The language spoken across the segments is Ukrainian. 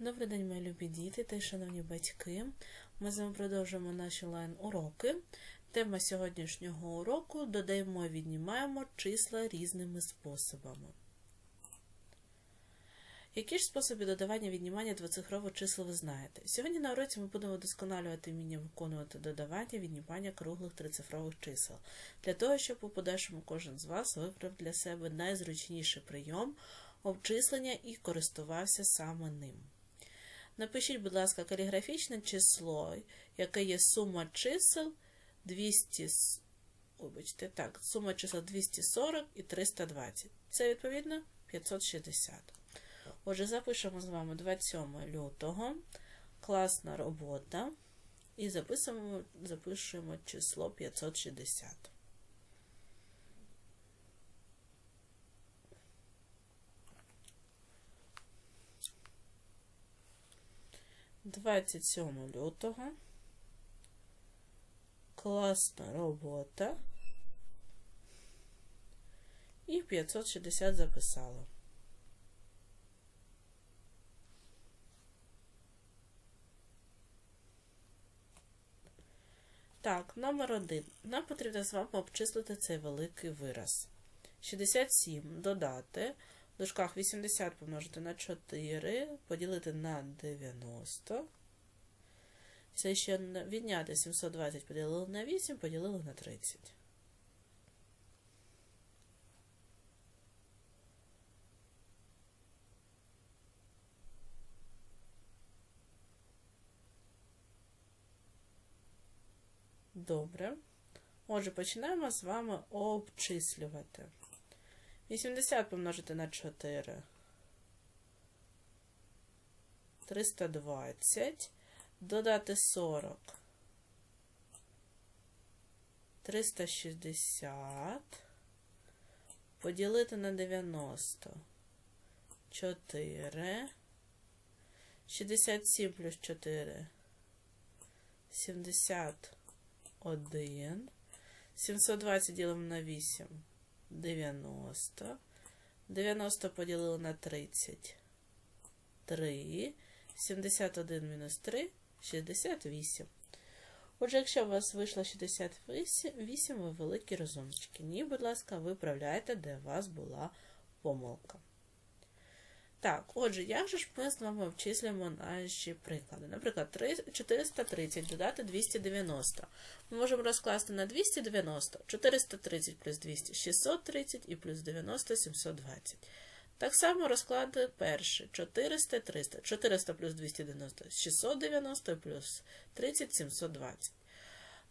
Добрий день, мої любі діти та шановні батьки. Ми з вами продовжуємо наші онлайн-уроки. Тема сьогоднішнього уроку додаємо і віднімаємо числа різними способами. Які ж способи додавання віднімання двоцифрових чисел ви знаєте? Сьогодні на уроці ми будемо вдосконалювати вміння виконувати додавання віднімання круглих трицифрових чисел, для того, щоб у подальшому кожен з вас вибрав для себе найзручніший прийом обчислення і користувався саме ним. Напишіть, будь ласка, каліграфічне число, яке є сума чисел 200, с- вибачте, так, сума чисел 240 і 320. Це відповідно 560. Отже, запишемо з вами 27 лютого. Класна робота. І записуємо, запишемо число 560. 27 лютого. Класна робота. І 560 записала. Так, номер один. Нам потрібно з вами обчислити цей великий вираз. 67 додати. В дужках 80 помножити на 4, поділити на 90. Це ще відняти 720 поділили на 8, поділили на 30. Добре. Отже, починаємо з вами обчислювати. 80 помножити на 4. 320. Додати 40. 360. Поділити на 90. 4. 67 плюс 4. 70. 1. 720 ділимо на 8. 90. 90 поділили на 30. 3. 71 мінус 3. 68. Отже, якщо у вас вийшло 68, ви великі розумнички. Ні, будь ласка, виправляйте, де у вас була помилка. Так, отже, як же ж ми з вами обчислюємо наші приклади? Наприклад, 430 додати 290. Ми можемо розкласти на 290, 430 плюс 200 630 і плюс 90 720. Так само розклади перший 400 300. 400 плюс 290 690 і плюс 30 720.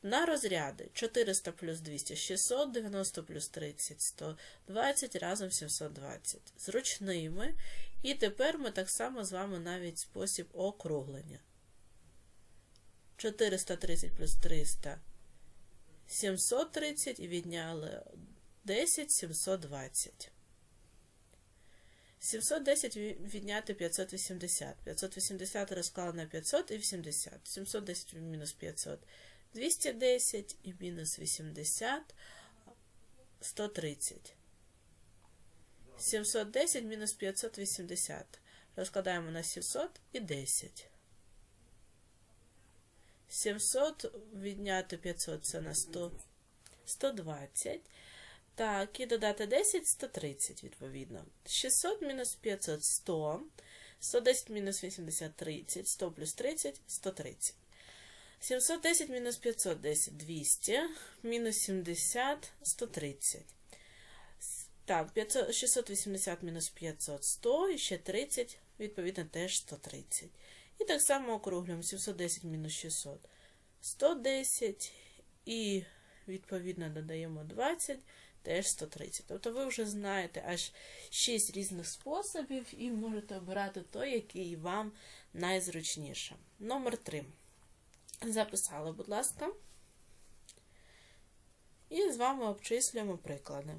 На розряди 400 плюс 200 600, 90 плюс 30 120, разом 720. Зручними. І тепер ми так само з вами навіть спосіб округлення. 430 плюс 300 730 і відняли 10 720. 710 відняти 580. 580 розклали на 500 і 80. 710 мінус 500 210 і мінус 80 130. 710 мінус 580. Розкладаємо на 700 і 10. 700 відняти 500 це на 100, 120. Так, і додати 10 130, відповідно. 600 мінус 500 100. 110 мінус 80 30. 100 плюс 30 130. 710 мінус 510 200. Мінус 70 130. Так, 500, 680 мінус 500 100 і ще 30, відповідно, теж 130. І так само округлюємо 710 мінус 600 110 і відповідно додаємо 20, теж 130. Тобто ви вже знаєте аж 6 різних способів і можете обирати той, який вам найзручніше. Номер 3. Записали, будь ласка. І з вами обчислюємо приклади.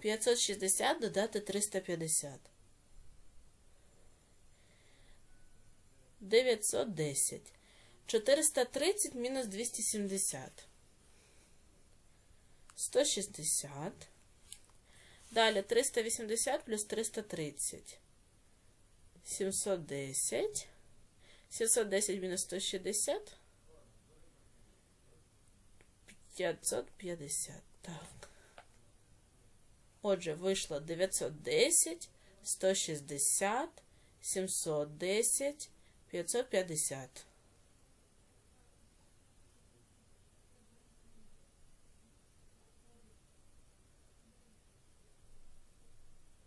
560 додати 350. 910. 430 мінус 270. 160. Далі 380 плюс 330. 710. 710 мінус 160. 550. Так. Отже, вийшло 910, 160, 710, 550.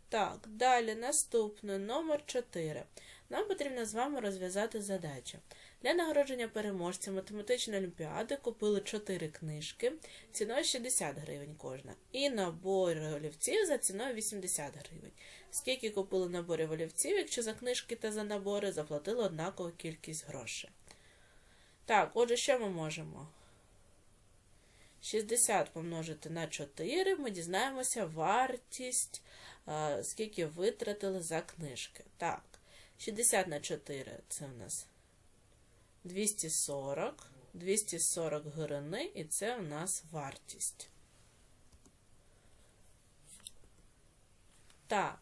Так, далі наступний номер 4. Нам потрібно з вами розв'язати задачу. Для нагородження переможця математичної олімпіади купили 4 книжки ціною 60 гривень кожна. І набор олівців за ціною 80 гривень. Скільки купили наборів олівців, якщо за книжки та за набори заплатили однакову кількість грошей? Так, отже, що ми можемо? 60 помножити на 4, ми дізнаємося вартість, скільки витратили за книжки. Так, 60 на 4 це у нас 240, 240 гривни, і це у нас вартість. Так.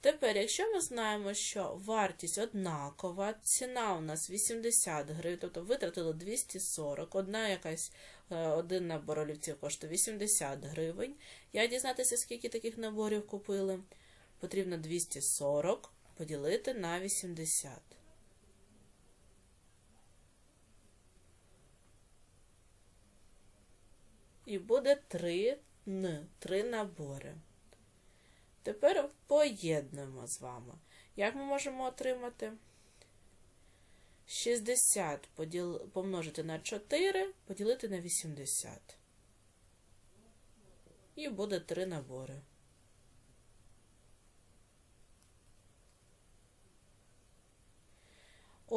Тепер, якщо ми знаємо, що вартість однакова, ціна у нас 80 гривень, тобто витратили 240, одна якась, е, один набор олівців коштує 80 гривень. Я дізнатися, скільки таких наборів купили. Потрібно 240 поділити на 80. І буде 3 н, 3 набори. Тепер поєднуємо з вами. Як ми можемо отримати? 60 поділ... помножити на 4, поділити на 80. І буде 3 набори.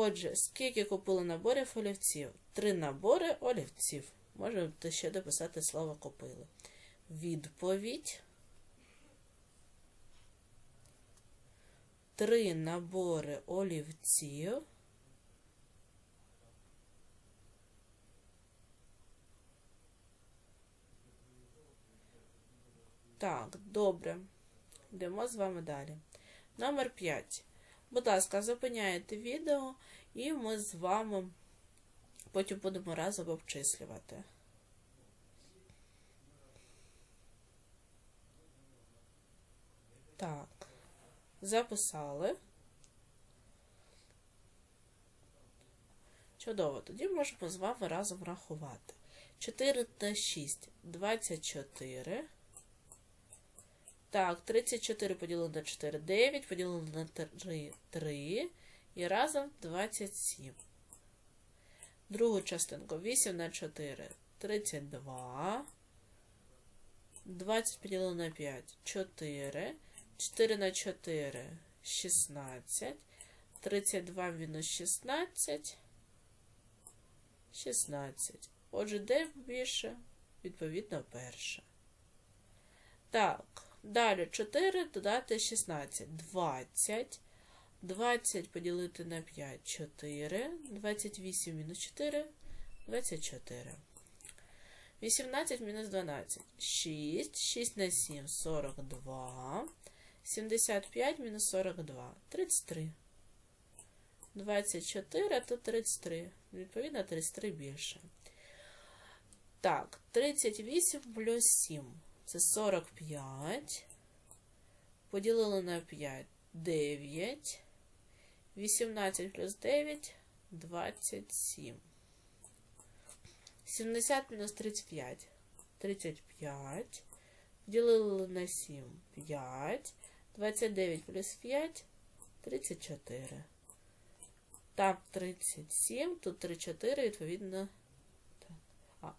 Отже, скільки купили наборів олівців? Три набори олівців. Можете ще дописати слово купили. Відповідь. Три набори олівців. Так, добре. Йдемо з вами далі. Номер 5. Будь ласка, зупиняєте відео, і ми з вами потім будемо разом обчислювати. Так, записали. Чудово, тоді можемо з вами разом рахувати. 4 та 6 24. Так, 34 поділили на 4, 9, поділили на 3, 3. І разом 27. Другу частинку 8 на 4, 32. 20 поділили на 5, 4. 4 на 4, 16. 32 мінус 16. 16. Отже, де більше? Відповідно, перше. Так. Далі 4 додати 16. 20. 20 поділити на 5 4. 28 мінус 4. 24. 18 мінус 12. 6. 6 на 7 42. 75 мінус 42. 33. 24, а тут 33. Відповідно, 33 більше. Так, 38 плюс 7. Це 45. Поділили на 5 9. 18 плюс 9 27. 70 мінус 35. 35. Поділили на 7 5. 29 плюс 5 34. Там 37, тут 34, відповідно. А,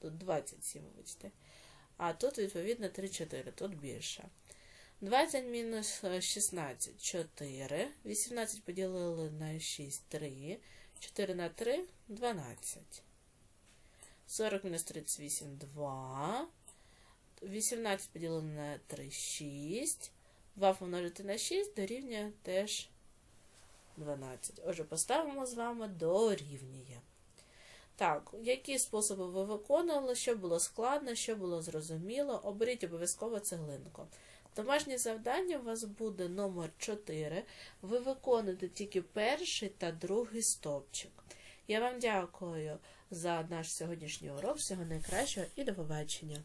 тут 27, вибачте. А тут, відповідно, 3-4, тут більше. 20 мінус 16 4. 18 поділили на 6 3. 4 на 3 12. 40 мінус 38 2. 18 поділили на 3 6. 2 помножити на 6 дорівнює теж 12. Отже, поставимо з вами дорівнює. Так, які способи ви виконували, що було складно, що було зрозуміло, оберіть обов'язково цеглинку. Домашнє завдання у вас буде номер 4. Ви виконуєте тільки перший та другий стовпчик. Я вам дякую за наш сьогоднішній урок. Всього найкращого і до побачення.